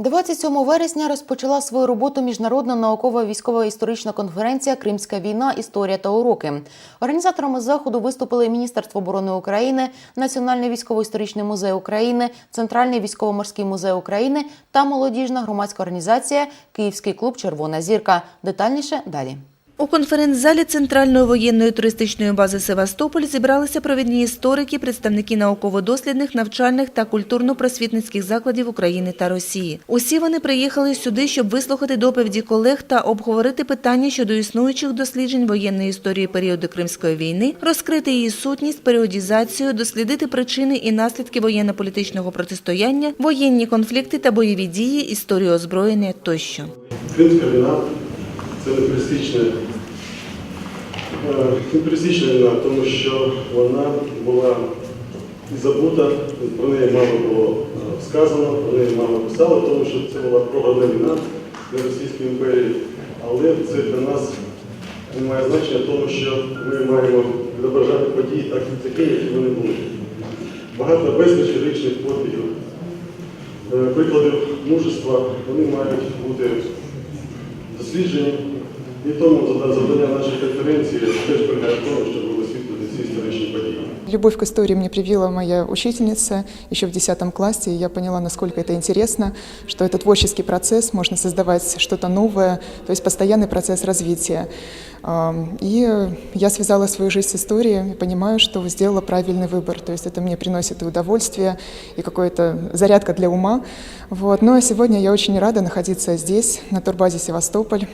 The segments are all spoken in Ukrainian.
27 вересня розпочала свою роботу міжнародна наукова військова історична конференція Кримська війна, історія та уроки. Організаторами заходу виступили Міністерство оборони України, Національний військово-історичний музей України, Центральний військово-морський музей України та молодіжна громадська організація Київський клуб Червона зірка. Детальніше далі. У конференц-залі Центральної воєнної туристичної бази Севастополь зібралися провідні історики, представники науково-дослідних, навчальних та культурно-просвітницьких закладів України та Росії. Усі вони приїхали сюди, щоб вислухати доповіді колег та обговорити питання щодо існуючих досліджень воєнної історії періоду Кримської війни, розкрити її сутність, періодізацію, дослідити причини і наслідки воєнно-політичного протистояння, воєнні конфлікти та бойові дії, історію озброєння тощо. Кримська війна це непересічна, е, війна, тому що вона була забута, про неї мало було е, сказано, про неї мало писали, тому що це була програна війна для Російської імперії, але це для нас не має значення, тому що ми маємо відображати події так, такі, які вони були. Багато безліч героїчних подвигів, е, прикладів мужества, вони мають бути досліджені. І тому завдання нашої конференції теж полягає в тому, щоб висвітлити ці історичні події. Любовь к истории мне привила моя учительница еще в 10 классе, и я поняла, насколько это интересно, что это творческий процесс, можно создавать что-то новое, то есть постоянный процесс развития. Ам, И я связала свою жизнь с историей и понимаю, что сделала правильный выбор, то есть это мне приносит и удовольствие, и какая-то зарядка для ума. Вот. Ну а сегодня я очень рада находиться здесь, на турбазе Севастополь,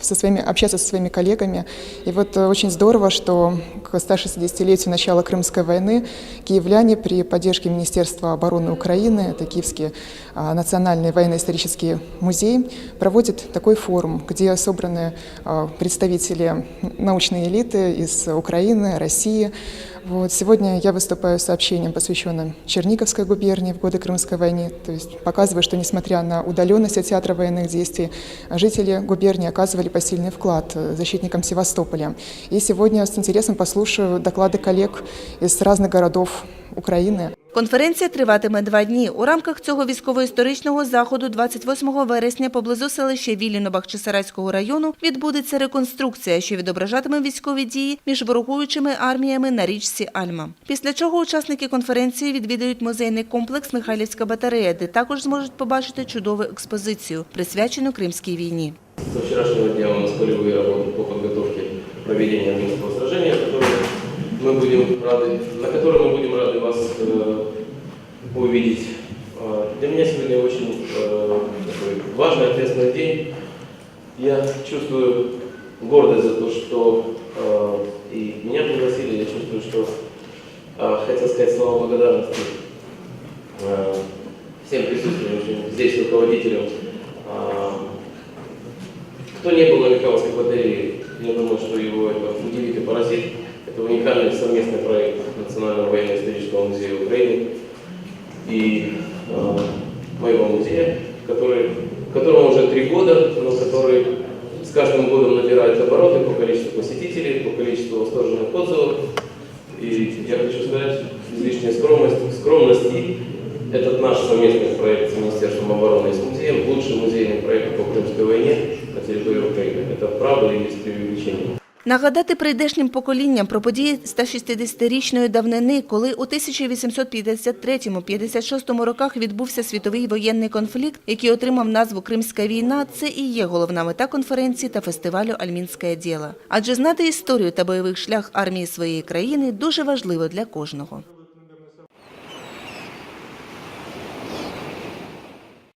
со своими, общаться со своими коллегами. И вот э, очень здорово, что к 160-летию начала Крымской войны киевляне при поддержке Министерства обороны Украины, это Киевский а, национальный военно-исторический музей, проводит такой форум, где собраны а, представители научной элиты из Украины, России. Вот. Сегодня я выступаю с сообщением, посвященным Черниговской губернии в годы Крымской войны, то есть показываю, что несмотря на удаленность от театра военных действий, жители губернии оказывали посильный вклад э, защитникам Севастополя. И сегодня с интересом послушаю доклады коллег из разных городов Украины. Конференція триватиме два дні. У рамках цього військово-історичного заходу 28 вересня поблизу селища Віліно Бахчисарайського району відбудеться реконструкція, що відображатиме військові дії між ворогуючими арміями на річці Альма. Після чого учасники конференції відвідають музейний комплекс Михайлівська батарея, де також зможуть побачити чудову експозицію, присвячену Кримській війні. Со вчерашнего дня у нас полевые работы по подготовке проведения Минского сражения, которые Мы будем рады, на котором мы будем рады вас э, увидеть. А, Для меня сегодня очень э, такой важный, ответственный день. Я чувствую гордость за то, что э, и меня пригласили, я чувствую, что э, хотел сказать слова благодарности э, всем присутствующим здесь руководителям э, кто не был на Михайловской батарее, я думаю, что его это удивит и поразит. Это уникальный совместный проект Национального военно-исторического музея Украины и э, моего музея, который, которому уже три года, но который с каждым годом набирает обороты по количеству посетителей, по количеству восторженных отзывов. И я хочу сказать, без лишней скромности, скромности этот наш совместный проект с Министерством обороны и с музеем лучший музейный проект по Крымской войне на территории Украины. Это правда и без преувеличения. Нагадати прийдешнім поколінням про події 160-річної давнини, коли у 1853-56 роках відбувся світовий воєнний конфлікт, який отримав назву Кримська війна, це і є головна мета конференції та фестивалю Альмінське діло. Адже знати історію та бойовий шлях армії своєї країни дуже важливо для кожного.